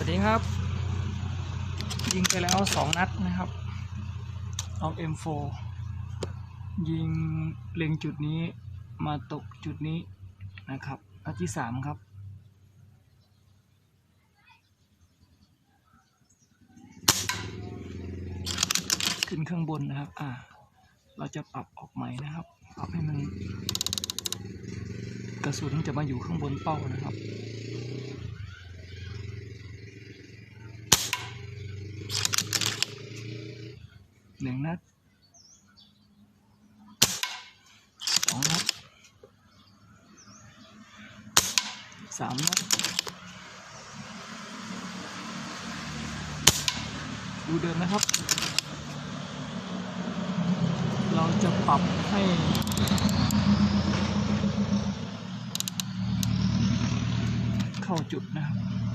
วัสดีครับ ยิงไปแล้วสองนัดนะครับออก M4 ยิงเล็งจุดนี้มาตกจุดนี้นะครับนัดที่สามครับ ขึ้นข้างบนนะครับ อ่า เราจะปรับออกใหม่นะครับ ปรับให้มัน กระสุนจะมาอยู่ข้างบนเป้านะครับ หนึ่งนัดสองนัดสามนัดดูเดินนะครับ เราจะปรับให้เข้าจุดนะครับ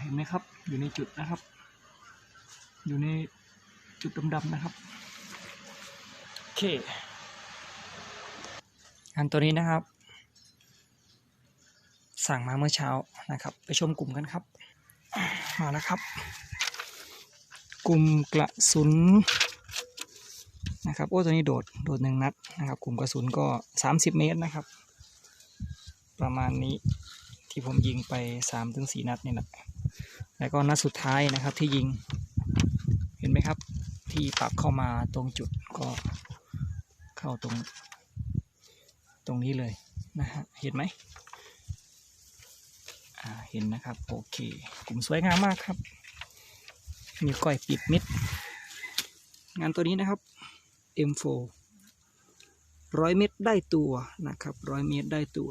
เห็นไหมครับ อยู่ในจุดนะครับ อยู่ในจุดดำๆนะครับโอเคงานตัวนี้นะครับ สั่งมาเมื่อเช้านะครับ ไปชมกลุ่มกันครับมาแล้วครับ กลุ่มกระสุนนะครับโอ้ตัวนี้โดดโดดหนึ่งนัดนะครับ กลุ่มกระสุนก็ 30 เมตรนะครับ ประมาณนี้ ที่ผมยิงไป3-4ถึงสนัดนี่แหละแล้วก็นัดสุดท้ายนะครับที่ยิง เห็นไหมครับ ที่ปรับเข้ามาตรงจุดก็เข้าตรง ตรงนี้เลยนะฮะเห็นไหมอ่าเห็นนะครับโอเคกลุ่มสวยงามมากครับ มีก้อยปิดมิด งานตัวนี้นะครับ M4 ร้อยเมตรได้ตัวนะครับร้อยเมตรได้ตัว